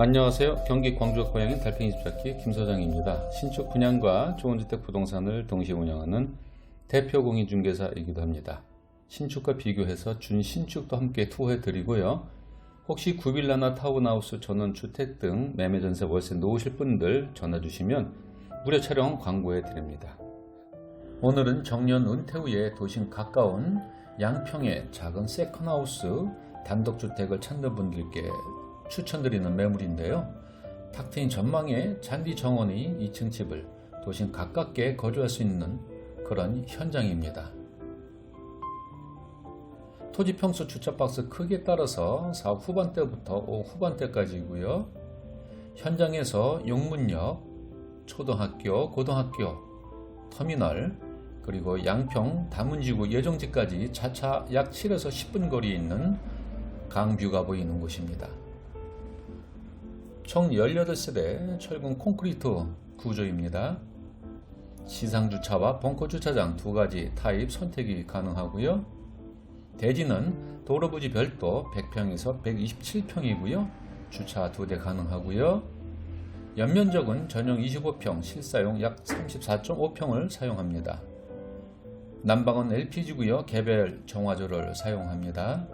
안녕하세요. 경기 광주 고양인 달팽이 집잡기 김소장입니다. 신축 분양과 좋은주택 부동산을 동시에 운영하는 대표 공인중개사이기도 합니다. 신축과 비교해서 준신축도 함께 투어해 드리고요. 혹시 구빌라나 타운하우스 전원 주택 등 매매 전세 월세 놓으실 분들 전화 주시면 무료 촬영 광고해 드립니다. 오늘은 정년 은퇴 후에 도심 가까운 양평의 작은 세컨하우스 단독주택을 찾는 분들께 추천드리는 매물인데요. 탁 트인 전망에 잔디 정원이 2층 집을 도심 가깝게 거주할 수 있는 그런 현장입니다. 토지 평수 주차 박스 크기에 따라서 사업 후반대부터 오후 후반대까지고요. 현장에서 용문역, 초등학교, 고등학교, 터미널, 그리고 양평, 다문지구, 예정지까지 자차 약 7에서 10분 거리에 있는 강뷰가 보이는 곳입니다. 총 18세대 철근 콘크리트 구조입니다. 지상 주차와 벙커 주차장 두 가지 타입 선택이 가능하고요. 대지는 도로 부지 별도 100평에서 127평이고요. 주차 두 대 가능하고요. 연면적은 전용 25평, 실사용 약 34.5평을 사용합니다. 난방은 LPG고요. 개별 정화조를 사용합니다.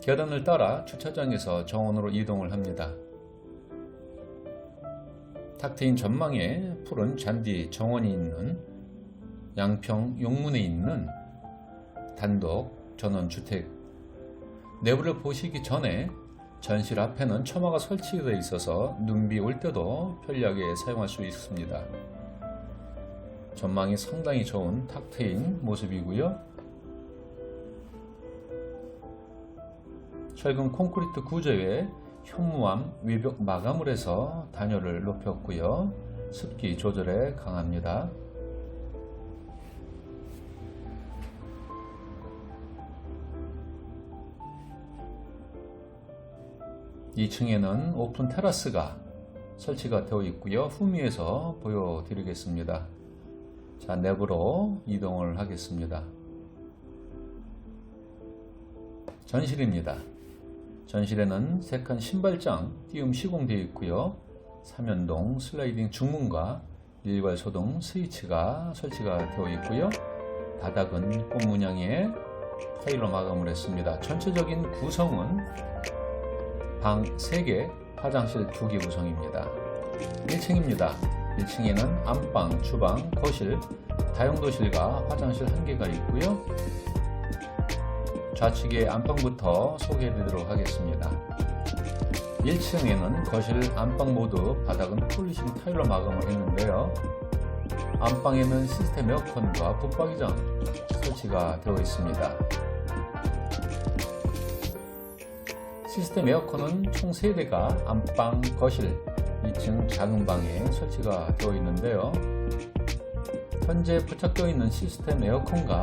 계단을 따라 주차장에서 정원으로 이동을 합니다. 탁 트인 전망에 푸른 잔디 정원이 있는 양평 용문에 있는 단독 전원주택 내부를 보시기 전에 전실 앞에는 처마가 설치되어 있어서 눈비 올 때도 편리하게 사용할 수 있습니다. 전망이 상당히 좋은 탁 트인 모습이고요. 철근 콘크리트 구조에 현무암 외벽 마감을 해서 단열을 높였고요. 습기 조절에 강합니다. 이층에는 오픈 테라스가 설치가 되어 있고요. 후미에서 보여드리겠습니다. 자, 내부로 이동을 하겠습니다. 전실입니다. 전실에는 세칸 신발장 띄움 시공되어 있고요. 삼연동 슬라이딩 중문과 일괄 소동 스위치가 설치가 되어 있고요. 바닥은 꽃 문양의 타일로 마감을 했습니다. 전체적인 구성은 방 3개, 화장실 2개 구성입니다. 1층입니다. 1층에는 안방, 주방, 거실, 다용도실과 화장실 1개가 있고요. 좌측의 안방부터 소개해드리도록 하겠습니다. 1층에는 거실, 안방 모두 바닥은 폴리싱 타일로 마감을 했는데요. 안방에는 시스템 에어컨과 붙박이장 설치가 되어 있습니다. 시스템 에어컨은 총 3대가 안방, 거실, 2층 작은 방에 설치가 되어 있는데요. 현재 부착되어 있는 시스템 에어컨과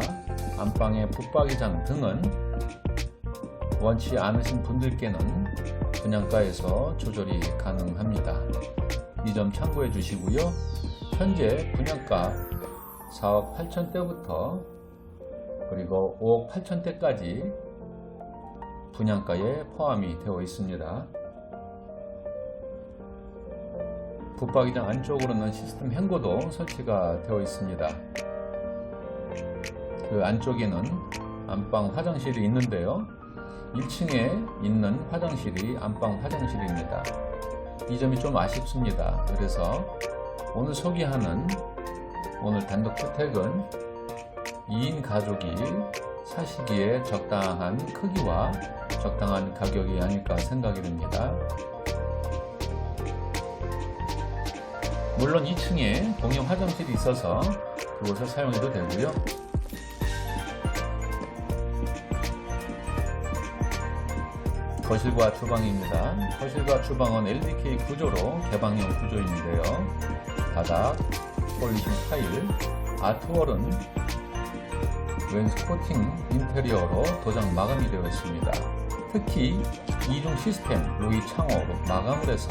안방의 붙박이장 등은 원치 않으신 분들께는 분양가에서 조절이 가능합니다. 이 점 참고해 주시고요. 현재 분양가 4억 8천대부터 그리고 5억 8천대까지 분양가에 포함이 되어 있습니다. 붙박이장 안쪽으로는 시스템 행거도 설치가 되어 있습니다. 그 안쪽에는 안방 화장실이 있는데요. 1층에 있는 화장실이 안방 화장실입니다. 이 점이 좀 아쉽습니다. 그래서 오늘 소개하는 오늘 단독 주택은 2인 가족이 사시기에 적당한 크기와 적당한 가격이 아닐까 생각이 듭니다. 물론 2층에 공용 화장실이 있어서 그곳을 사용해도 되고요. 거실과 주방입니다. 거실과 주방은 LDK 구조로 개방형 구조인데요. 바닥, 폴리싱 타일, 아트월은 웬스코팅 인테리어로 도장 마감이 되어 있습니다. 특히 이중 시스템 로이 창호로 마감을 해서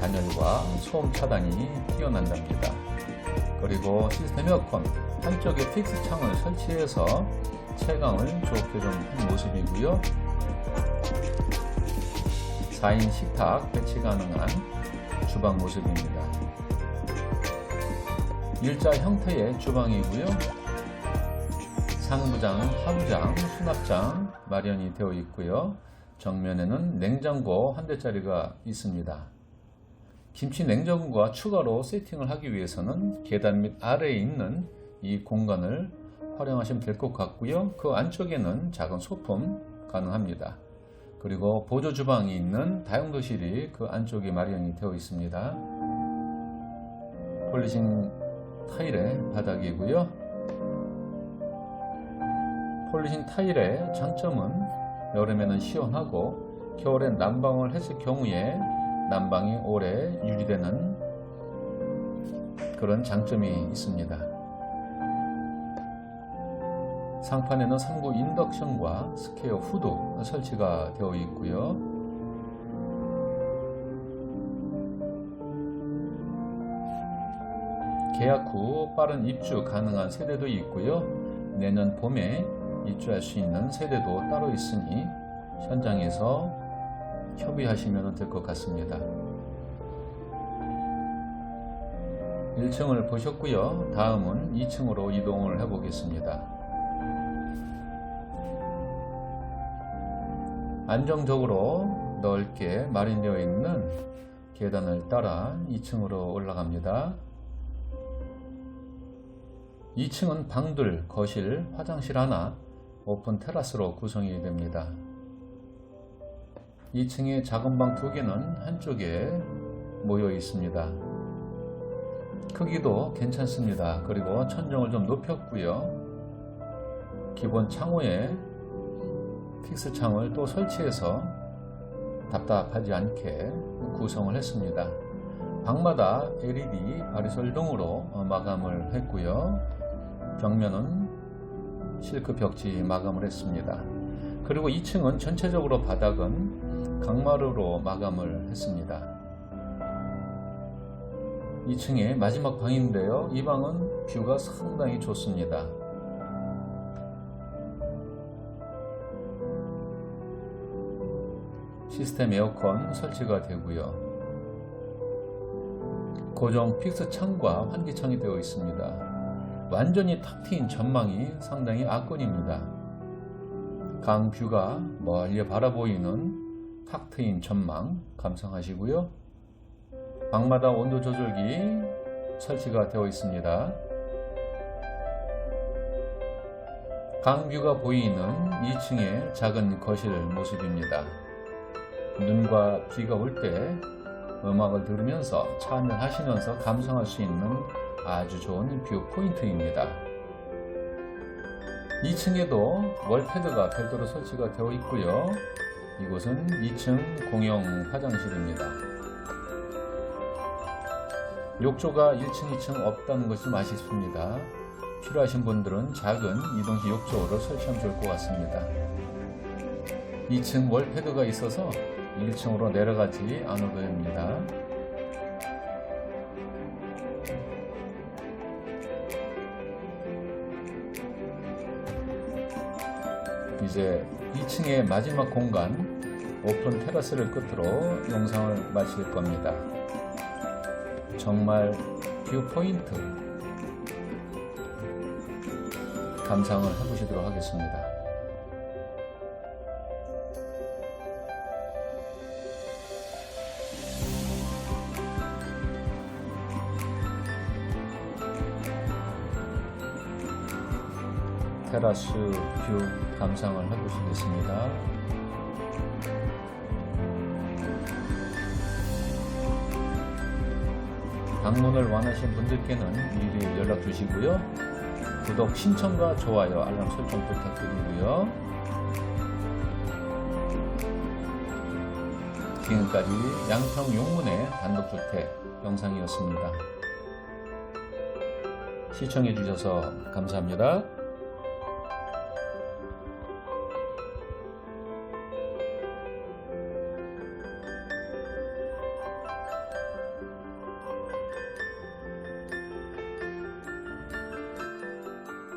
단열과 소음 차단이 뛰어난답니다. 그리고 시스템 에어컨 한쪽에 픽스 창을 설치해서 체감을 좋게 좀 한 모습이고요. 4인 식탁 배치 가능한 주방 모습입니다. 일자 형태의 주방이고요. 상부장은 하부장, 수납장 마련이 되어 있고요. 정면에는 냉장고 한 대짜리가 있습니다. 김치 냉장고가 추가로 세팅을 하기 위해서는 계단 밑 아래에 있는 이 공간을 활용하시면 될 것 같고요. 그 안쪽에는 작은 소품 가능합니다. 그리고 보조 주방이 있는 다용도실이 그 안쪽에 마련이 되어 있습니다. 폴리싱 타일의 바닥이고요. 폴리싱 타일의 장점은 여름에는 시원하고 겨울엔 난방을 했을 경우에 난방이 오래 유지되는 그런 장점이 있습니다. 상판에는 3구 인덕션과 스퀘어 후드 설치가 되어 있고요. 계약 후 빠른 입주 가능한 세대도 있고요. 내년 봄에 입주할 수 있는 세대도 따로 있으니 현장에서 협의하시면 될 것 같습니다. 1층을 보셨고요. 다음은 2층으로 이동을 해 보겠습니다. 안정적으로 넓게 마련되어 있는 계단을 따라 2층으로 올라갑니다. 2층은 방들, 거실, 화장실 하나, 오픈 테라스로 구성이 됩니다. 2층에 작은 방 두 개는 한쪽에 모여 있습니다. 크기도 괜찮습니다. 그리고 천정을 좀 높였고요. 기본 창호에 픽스 창을 또 설치해서 답답하지 않게 구성을 했습니다. 방마다 LED 바리솔 등으로 마감을 했고요. 벽면은 실크 벽지 마감을 했습니다. 그리고 2층은 전체적으로 바닥은 강마루로 마감을 했습니다. 2층의 마지막 방인데요. 이 방은 뷰가 상당히 좋습니다. 시스템 에어컨 설치가 되고요. 고정 픽스 창과 환기창이 되어 있습니다. 완전히 탁 트인 전망이 상당히 압권입니다. 강뷰가 멀리 바라보이는 탁 트인 전망 감상하시고요. 방마다 온도 조절기 설치가 되어 있습니다. 강뷰가 보이는 2층의 작은 거실 모습입니다. 눈과 비가 올 때 음악을 들으면서 차 한잔 하시면서 감상할 수 있는 아주 좋은 뷰 포인트입니다. 2층에도 월패드가 별도로 설치가 되어 있고요. 이곳은 2층 공용 화장실입니다. 욕조가 1층, 2층 없다는 것이 아쉽습니다. 필요하신 분들은 작은 이동식 욕조를 설치하면 좋을 것 같습니다. 2층 월패드가 있어서 1층으로 내려가지 않아도 됩니다. 이제 2층의 마지막 공간 오픈 테라스를 끝으로 영상을 마칠 겁니다. 정말 뷰 포인트 감상을 해보시도록 하겠습니다. 테라스 뷰 감상을 해보시겠습니다. 방문을 원하시는 분들께는 미리 연락 주시고요. 구독, 신청과 좋아요, 알람 설정 부탁드리고요. 지금까지 양평 용문의 단독주택 영상이었습니다. 시청해주셔서 감사합니다.